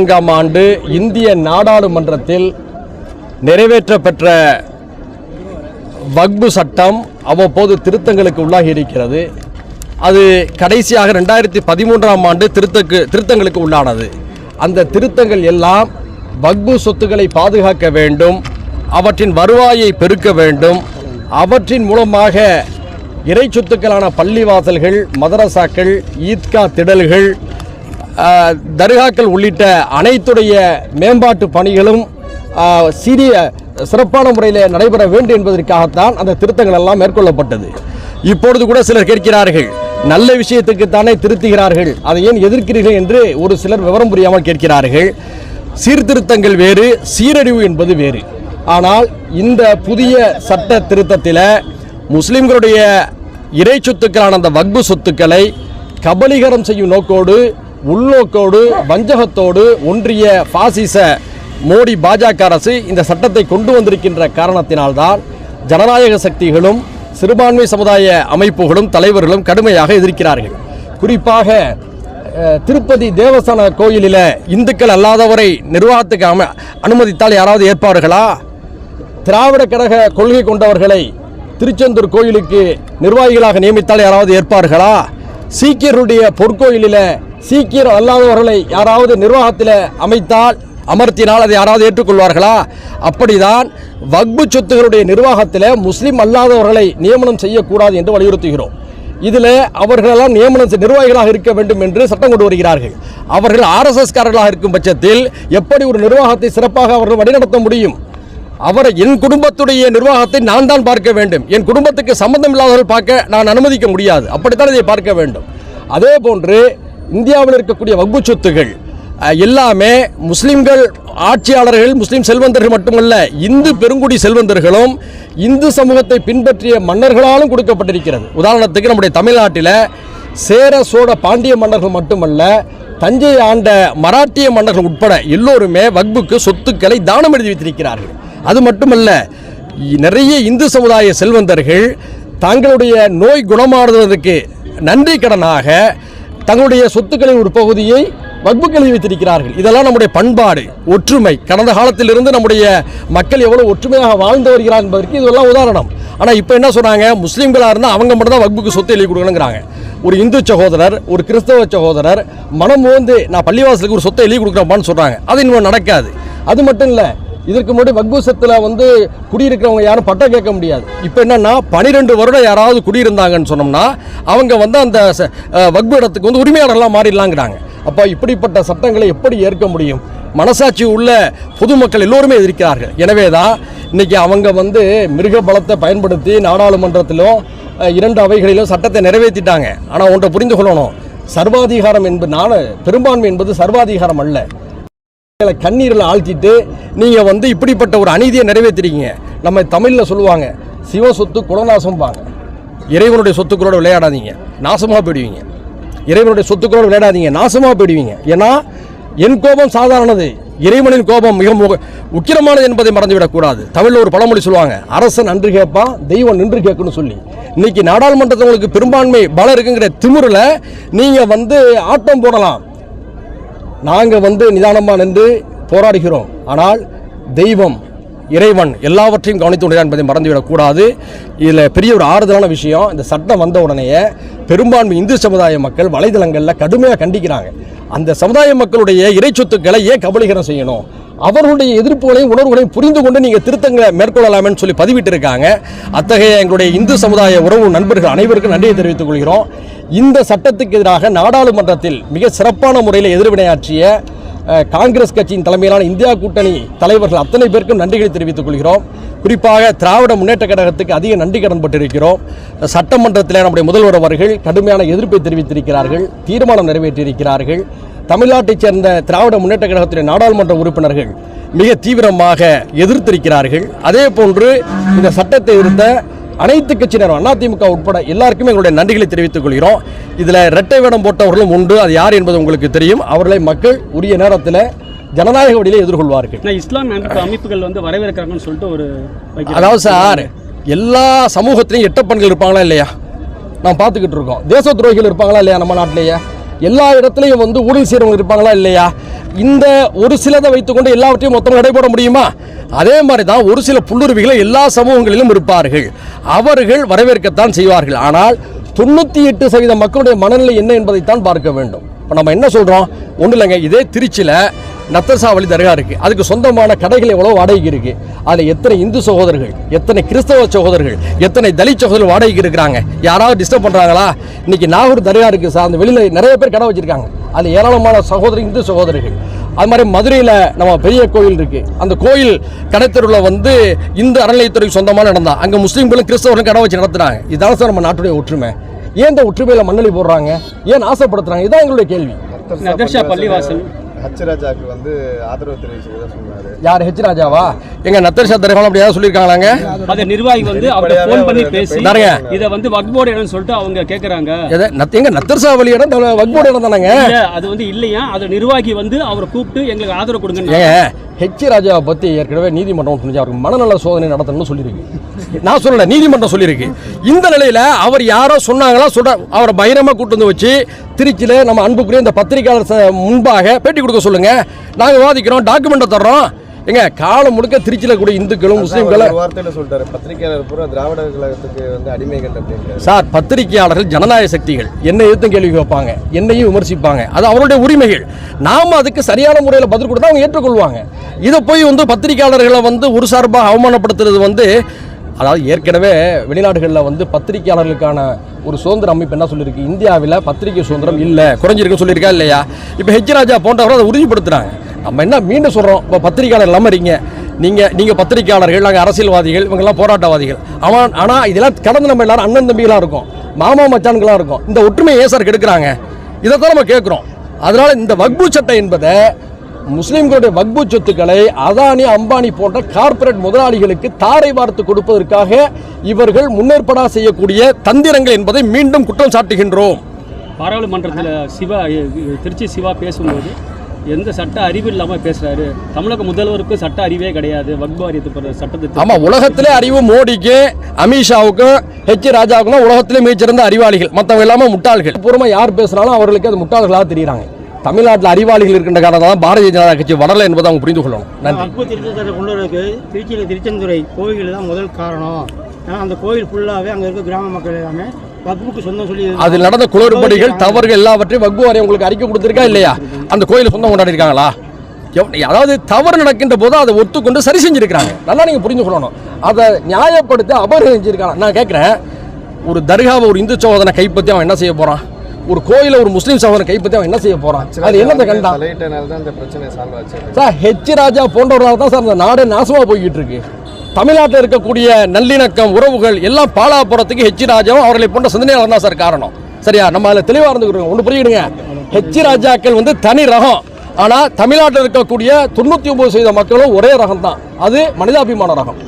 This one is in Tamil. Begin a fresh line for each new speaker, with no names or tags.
நான்காம் ஆண்டு இந்திய நாடாளுமன்றத்தில் நிறைவேற்றப்பெற்ற வக்பு சட்டம் அவ்வப்போது திருத்தங்களுக்கு உள்ளாகி இருக்கிறது அது கடைசியாக ரெண்டாயிரத்தி பதிமூன்றாம் ஆண்டு திருத்தக்கு திருத்தங்களுக்கு உள்ளானது. அந்த திருத்தங்கள் எல்லாம் வக்பு சொத்துக்களை பாதுகாக்க வேண்டும் அவற்றின் வருவாயை பெருக்க வேண்டும் அவற்றின் மூலமாக இறை சொத்துக்களான பள்ளிவாசல்கள் மதரசாக்கள் ஈத்கா திடல்கள் தர்காக்கள் உள்ளிட்ட அனைத்துடைய மேம்பாட்டு பணிகளும் சிறிய சீரிய சிறப்பான முறையில் நடைபெற வேண்டும் என்பதற்காகத்தான் அந்த திருத்தங்கள் எல்லாம் மேற்கொள்ளப்பட்டது. இப்பொழுது கூட சிலர் கேட்கிறார்கள் நல்ல விஷயத்துக்கு தானே திருத்துகிறார்கள் அதை ஏன் எதிர்க்கிறீர்கள் என்று ஒரு சிலர் விவரம் புரியாமல் கேட்கிறார்கள். சீர்திருத்தங்கள் வேறு சீரழிவு என்பது வேறு. ஆனால் இந்த புதிய சட்ட திருத்தத்தில் முஸ்லிம்களுடைய இறை சொத்துக்களான அந்த வக்பு சொத்துக்களை கபலீகரம் செய்யும் நோக்கோடு உள்நோக்கோடு வஞ்சகத்தோடு ஒன்றிய பாசிச மோடி பாஜக அரசு இந்த சட்டத்தை கொண்டு வந்திருக்கின்ற காரணத்தினால்தான் ஜனநாயக சக்திகளும் சிறுபான்மை சமுதாய அமைப்புகளும் தலைவர்களும் கடுமையாக எதிர்க்கிறார்கள். குறிப்பாக திருப்பதி தேவஸ்தான கோயிலில் இந்துக்கள் அல்லாதவரை நிர்வாகத்துக்கு அம அனுமதித்தால் யாராவது ஏற்பார்களா திராவிட கழக கொள்கை கொண்டவர்களை திருச்செந்தூர் கோயிலுக்கு நிர்வாகிகளாக நியமித்தால் யாராவது ஏற்பார்களா சீக்கியருடைய பொற்கோயிலில் சீக்கியர் அல்லாதவர்களை யாராவது நிர்வாகத்தில் அமைத்தால் அமர்த்தினால் அதை யாராவது ஏற்றுக்கொள்வார்களா? அப்படிதான் வக்பு சொத்துகளுடைய நிர்வாகத்தில் முஸ்லீம் அல்லாதவர்களை நியமனம் செய்யக்கூடாது என்று வலியுறுத்துகிறோம். இதில் அவர்களெல்லாம் நியமனம் செய்- நிர்வாகிகளாக இருக்க வேண்டும் என்று சட்டம் கொண்டு வருகிறார்கள். அவர்கள் ஆர்எஸ்எஸ்காரர்களாக இருக்கும் பட்சத்தில் எப்படி ஒரு நிர்வாகத்தை சிறப்பாக அவர்கள் வழிநடத்த முடியும்? அவரை என் குடும்பத்துடைய நிர்வாகத்தை நான் தான் பார்க்க வேண்டும். என் குடும்பத்துக்கு சம்பந்தம் இல்லாதவர்கள் பார்க்க நான் அனுமதிக்க முடியாது. அப்படித்தான் இதை பார்க்க வேண்டும். அதே போன்று இந்தியாவில் இருக்கக்கூடிய வகுப்பு சொத்துகள் எல்லாமே முஸ்லிம்கள் ஆட்சியாளர்கள் முஸ்லிம் செல்வந்தர்கள் மட்டுமல்ல இந்து பெருங்குடி செல்வந்தர்களும் இந்து சமூகத்தை பின்பற்றிய மன்னர்களாலும் கொடுக்கப்பட்டிருக்கிறது. உதாரணத்துக்கு நம்முடைய தமிழ்நாட்டில் சேர சோழ பாண்டிய மன்னர்கள் மட்டுமல்ல தஞ்சை ஆண்ட மராட்டிய மன்னர்கள் உட்பட எல்லோருமே வக்புக்கு சொத்துக்களை தானம் எழுதி வைத்திருக்கிறார்கள். அது மட்டுமல்ல நிறைய இந்து சமுதாய செல்வந்தர்கள் தங்களுடைய நோய் குணமாடுவதற்கு நன்றி கடனாக தங்களுடைய சொத்துக்களின் ஒரு பகுதியை வக்புக்கு எழுதி வைத்திருக்கிறார்கள். இதெல்லாம் நம்முடைய பண்பாடு ஒற்றுமை. கடந்த காலத்திலிருந்து நம்முடைய மக்கள் எவ்வளவு ஒற்றுமையாக வாழ்ந்து வருகிறார் என்பதற்கு இதெல்லாம் உதாரணம். ஆனால் இப்போ என்ன சொன்னாங்க? முஸ்லீம்களாக இருந்தால் அவங்க மட்டும் தான் வக்புக்கு சொத்து எழுதி கொடுக்கணுங்கிறாங்க. ஒரு இந்து சகோதரர் ஒரு கிறிஸ்தவ சகோதரர் மனம் வந்து நான் பள்ளிவாசலுக்கு ஒரு சொத்தை எழுதி கொடுக்குறப்பான்னு சொல்கிறாங்க அது இன்னும் நடக்காது. அது மட்டும் இல்லை இதற்கு முன்னாடி வக்பூசத்தில் வந்து குடியிருக்கிறவங்க யாரும் பட்டம் கேட்க முடியாது. இப்போ என்னன்னா பனிரெண்டு வருடம் யாராவது குடியிருந்தாங்கன்னு சொன்னோம்னா அவங்க வந்து அந்த ச- வக்பு இடத்துக்கு வந்து உரிமையாளர்லாம் மாறிடலாங்கிறாங்க. அப்போ இப்படிப்பட்ட சட்டங்களை எப்படி ஏற்க முடியும்? மனசாட்சி உள்ள பொதுமக்கள் எல்லோருமே எதிர்க்கிறார்கள். எனவே தான் இன்னைக்கு அவங்க வந்து மிருக பலத்தை பயன்படுத்தி நாடாளுமன்றத்திலும் இரண்டு அவைகளிலும் சட்டத்தை நிறைவேற்றிட்டாங்க. ஆனால் ஒன்றை புரிந்து கொள்ளணும். சர்வாதிகாரம் என்பது நான பெரும்பான்மை என்பது சர்வாதிகாரம் அல்ல. கண்ணீரில் ஆழ்த்திட்டு நீங்கள் வந்து இப்படிப்பட்ட ஒரு அநீதியை நிறைவேற்றிருக்கீங்க. நம்ம தமிழில் சொல்லுவாங்க சிவ சொத்து குலநாசம்பாங்க. இறைவனுடைய சொத்துக்களோட விளையாடாதீங்க. நாசமாக போயிடுவீங்க. இறைவனுடைய சொத்துக்களோட விளையாடாதீங்க. நாசமாக போயிடுவீங்க. ஏன்னா என் கோபம் சாதாரணது. இறைவனின் கோபம் மிக உக்கிரமானது என்பதை மறந்துவிடக்கூடாது. தமிழில் ஒரு பழமொழி சொல்லுவாங்க அரசன் அன்று கேட்பான் தெய்வம் நின்று கேட்கணும்னு சொல்லி. இன்னைக்கு நாடாளுமன்றத்தில் உங்களுக்கு பெரும்பான்மை பலம் இருக்குங்கிற திமுறில் நீங்கள் வந்து ஆட்டம் போடலாம். நாங்கள் வந்து நிதானமாக நின்று போராடுகிறோம். ஆனால் தெய்வம் இறைவன் எல்லாவற்றையும் கவனித்து விடுகிறார் என்பதை மறந்துவிடக்கூடாது இதில் பெரிய ஒரு ஆறுதலான விஷயம் இந்த சட்டம் வந்த உடனேயே பெரும்பான்மை இந்து சமுதாய மக்கள் வலைதளங்களில் கடுமையாக கண்டிக்கிறாங்க. அந்த சமுதாய மக்களுடைய இறை சொத்துக்களை ஏன் கபலீகரம் செய்யணும்? அவர்களுடைய எதிர்ப்புகளையும் உணர்வுகளையும் புரிந்து கொண்டு நீங்கள் திருத்தங்களை மேற்கொள்ளலாம்னு சொல்லி பதிவிட்டிருக்காங்க. அத்தகைய எங்களுடைய இந்து சமுதாய உறவு நண்பர்கள் அனைவருக்கும் நன்றியை தெரிவித்துக் கொள்கிறோம். இந்த சட்டத்துக்கு எதிராக நாடாளுமன்றத்தில் மிக சிறப்பான முறையில் எதிர்வினையாற்றிய காங்கிரஸ் கட்சியின் தலைமையிலான இந்தியா கூட்டணி தலைவர்கள் அத்தனை பேருக்கும் நன்றிகளை தெரிவித்துக் கொள்கிறோம். குறிப்பாக திராவிட முன்னேற்ற கழகத்துக்கு அதிக நன்றி கடன் பட்டிருக்கிறோம். சட்டமன்றத்தில் நம்முடைய முதல்வர் அவர்கள் கடுமையான எதிர்ப்பை தெரிவித்திருக்கிறார்கள் தீர்மானம் நிறைவேற்றியிருக்கிறார்கள். தமிழ்நாட்டைச் சேர்ந்த திராவிட முன்னேற்ற கழகத்துடைய நாடாளுமன்ற உறுப்பினர்கள் மிக தீவிரமாக எதிர்த்திருக்கிறார்கள். அதே போன்று இந்த சட்டத்தை எதிர்த்த அனைத்து கட்சியினரும் அதிமுக உட்பட எல்லாருக்குமே எங்களுடைய நன்றிகளை தெரிவித்துக் கொள்கிறோம். இதில் இரட்டை வேடம் போட்டவர்களும் உண்டு அது யார் என்பது உங்களுக்கு தெரியும். அவர்களை மக்கள் உரிய நேரத்தில் ஜனநாயக வழியிலே எதிர்கொள்வார்கள்.
நான் இஸ்லாம் அமைப்பு அமைப்புகள் வந்து வரவேற்கிறாங்கன்னு சொல்லிட்டு ஒரு.
அதாவது சார் எல்லா சமூகத்திலையும் எட்டப்பன்கள் இருப்பாங்களா இல்லையா? நாம் பார்த்துக்கிட்டு இருக்கோம். தேச துரோகிகள் இருப்பாங்களா இல்லையா நம்ம நாட்டிலேயே? எல்லா இடத்துலையும் வந்து ஊழல் செய்கிறவங்க இருப்பாங்களா இல்லையா? இந்த ஒரு சிலதை வைத்துக்கொண்டு எல்லாவற்றையும் மொத்தம் நடைபெற முடியுமா? அதே மாதிரி தான் ஒரு சில புல்லுருவிகளை எல்லா சமூகங்களிலும் இருப்பார்கள். அவர்கள் வரவேற்கத்தான் செய்வார்கள். ஆனால் தொண்ணூற்றி எட்டு சதவீத மக்களுடைய மனநிலை என்ன என்பதைத்தான் பார்க்க வேண்டும். இப்போ நம்ம என்ன சொல்கிறோம் ஒன்றும் இல்லைங்க. இதே திருச்சியில் நத்தர்சாவளி தர்கா இருக்கு. அதுக்கு சொந்தமான கடைகள் எவ்வளோ வாடகைக்கு இருக்கு. அதில் எத்தனை இந்து சகோதரர்கள் எத்தனை கிறிஸ்தவ சகோதரர்கள் எத்தனை தலித் சகோதரர்கள் வாடகைக்கு இருக்கிறாங்க. யாராவது டிஸ்டர்ப் பண்ணுறாங்களா இன்னைக்கு நாகூர் தர்கா இருக்கு சார். அந்த வெளியில் நிறைய பேர் கடை வச்சிருக்காங்க. அதில் ஏராளமான சகோதரி இந்து சகோதரிகள் அது மாதிரி மதுரையில் நம்ம பெரிய கோயில் இருக்கு. அந்த கோயில் கடைத்தெருவில் வந்து இந்து அறநிலையத்துறைக்கு சொந்தமான இடம் தான் அங்கே முஸ்லீம்களும் கிறிஸ்தவர்களும் கடை வச்சு நடத்துறாங்க. இதுதான் சார் நம்ம நாட்டுடைய ஒற்றுமை. ஏன் இந்த ஒற்றுமையில் மண்ணளி போடுறாங்க? ஏன் ஆசைப்படுத்துறாங்க இதான் எங்களுடைய கேள்வி.
பள்ளிவாசல்.
ஹச்சராஜாக்கு வந்து ஆதரவு தெரிவிச்சதா சொன்னாரு.
யார் ஹெச் ராஜாவா? எங்க நத்தர்ஷா தர்காவில் அப்படி ஏதாவது சொல்லியிருக்காங்களாங்க?
அந்த நிர்வாகி வந்து அவர்கிட்ட ஃபோன் பண்ணி பேசி
தரங்க.
இதை வந்து வக்போர்டு இடம்னு சொல்லிட்டு அவங்க கேட்குறாங்க
எங்க நத்தர்ஷா வழி இடம் வக்போர்டு இடம் தானேங்க?
இல்ல அது வந்து இல்லையா? அது நிர்வாகி வந்து அவரை கூப்பிட்டு எங்களுக்கு ஆதரவு கொடுங்க
ஹெச் ராஜாவை பத்தி ஏற்கனவே நீதிமன்றம் துணிஞ்சு அவருக்கு மனநல சோதனை நடத்தணும்னு சொல்லியிருக்கு. நான் சொல்லல நீதிமன்றம் சொல்லியிருக்கு. இந்த நிலையில அவர் யாரோ சொன்னாங்களா சொல்ற அவரை பகிரமா கூட்டு வந்து வச்சு திருச்சியில நம்ம அன்புக்குரிய இந்த பத்திரிகையாளர் முன்பாக பேட்டி கொடுக்க சொல்லுங்க. நாங்க வாதிக்கிறோம் டாக்குமெண்ட்டை தர்றோம். எங்க காலம் முழுக்க திருச்சியில கூட இந்துக்களும் முஸ்லீம்களும்
வார்த்தையில சொல்லிட்டாரு பத்திரிகையாளர் பூரா திராவிட கழகத்துக்கு வந்து அடிமைகள் அப்படின்றாரு.
சார் பத்திரிகையாளர்கள் ஜனநாயக சக்திகள். என்னை எதிர்த்தும் கேள்வி கேட்பாங்க. என்னையும் விமர்சிப்பாங்க. அது அவருடைய உரிமைகள். நாம அதுக்கு சரியான முறையில் பதில் கொடுத்தா அவங்க ஏற்றுக்கொள்வாங்க. இதை போய் வந்து பத்திரிகையாளர்களை வந்து ஒரு சார்பாக அவமானப்படுத்துறது வந்து அதாவது ஏற்கனவே வெளிநாடுகளில் வந்து பத்திரிகையாளர்களுக்கான ஒரு சுதந்திர அமைப்பு என்ன சொல்லியிருக்கு? இந்தியாவில் பத்திரிகை சுதந்திரம் இல்லை. குறைஞ்சிருக்குன்னு சொல்லியிருக்கா இல்லையா? இப்போ ஹெச் ராஜா போன்றவரை அதை உறுதிப்படுத்துகிறாங்க நம்ம என்ன மீண்டும் சொல்கிறோம் இப்போ பத்திரிகையாளர் இல்லாமல் இருக்கீங்க நீங்கள் நீங்கள் பத்திரிகையாளர்கள் நாங்கள் அரசியல்வாதிகள் இவங்கெல்லாம் போராட்டவாதிகள். அவன் ஆனால் இதெல்லாம் கடந்து நம்ம எல்லாரும் அண்ணன் தம்பிகளாக இருக்கும். மாமா மச்சான்களாக இருக்கும். இந்த ஒற்றுமையை ஏன் சார் கெடுக்கிறாங்க. தான் நம்ம கேட்குறோம். அதனால் இந்த வக்பு சட்டம் என்பதை முஸ்லிம்களுடைய வக்பு சொத்துக்களை அதானி அம்பானி போன்ற கார்ப்பரேட் முதலாளிகளுக்கு தாரை வார்த்து கொடுப்பதற்காக இவர்கள் முன்னேற்பாடா செய்யக்கூடிய தந்திரங்கள் என்பதை மீண்டும் குற்றம் சாட்டுகின்றோம்.
பாராளுமன்றத்தில் சிவா திருச்சி சிவா பேசும்போது எந்த சட்ட அறிவு இல்லாமல் பேசுறாரு. தமிழக முதல்வருக்கு சட்ட அறிவே கிடையாது. வக்பு வாரியத்து சட்டத்தை
ஆமா உலகத்திலே அறிவு மோடிக்கு அமித்ஷாவுக்கும் ஹெச் ராஜாவுக்கும் உலகத்திலே மிகச்சிறந்த அறிவாளிகள். மற்றவங்க எல்லாமே முட்டாள்கள். பூர்வமா யார் பேசுனாலும் அவர்களுக்கு அது முட்டாள்களாக தெரியுறாங்க. தமிழ்நாட்டில் அறிவாளிகள் இருக்கின்ற காரணத்தால் தான் பாரதிய ஜனதா கட்சி வளரல என்பதை அவங்க புரிந்து கொள்ளணும். நன்றி.
திருச்சியில் திருச்செந்துறை கோவில் தான் முதல் காரணம். ஏன்னா அந்த கோவில் ஃபுல்லாகவே அங்கே இருக்க கிராம மக்கள் எல்லாமே வக்புக்கு சொந்தம் சொல்லி
அதில் நடந்த குளறுபடிகள் தவறுகள் எல்லாவற்றையும் வக்பு வாரியம் உங்களுக்கு அறிக்கை கொடுத்திருக்கா இல்லையா? அந்த கோயிலை சொந்தம் கொண்டாடி இருக்காங்களா? எவ்- அதாவது தவறு நடக்கின்ற போது அதை ஒத்துக்கொண்டு சரி செஞ்சிருக்கிறாங்க. நல்லா நீங்க புரிந்து கொள்ளணும். அதை நியாயப்படுத்த அபகரிச்சிருக்காங்க. நான் கேட்குறேன் ஒரு தர்காவை ஒரு இந்து சகோதரனை கைப்பற்றி அவன் என்ன செய்ய போறான்? ஒரு கோயிலை ஒரு முஸ்லீம் சகோதரனை கைப்பற்றி அவன் என்ன செய்ய போறான்? அது என்னத்தை கண்டான்? சார் ஹெச் ராஜா போன்றவர்களால் தான் சார் இந்த நாடு நாசமாக போய்கிட்டு இருக்கு. தமிழ்நாட்டில் இருக்கக்கூடிய நல்லிணக்கம் உறவுகள் எல்லாம் பாலா போகிறதுக்கு ஹெச் ராஜாவும் அவர்களை போன்ற சிந்தனையாளர் தான் சார் காரணம். சரியா? நம்ம அதில் தெளிவாக இருந்துக்கிறோம். ஒன்று புரியுதுங்க ஹெச் ராஜாக்கள் வந்து தனி ரகம். ஆனால் தமிழ்நாட்டில் இருக்கக்கூடிய தொண்ணூற்றி ஒன்பது சதவீத மக்களும் ஒரே ரகம் தான் அது மனிதாபிமான ரகம்.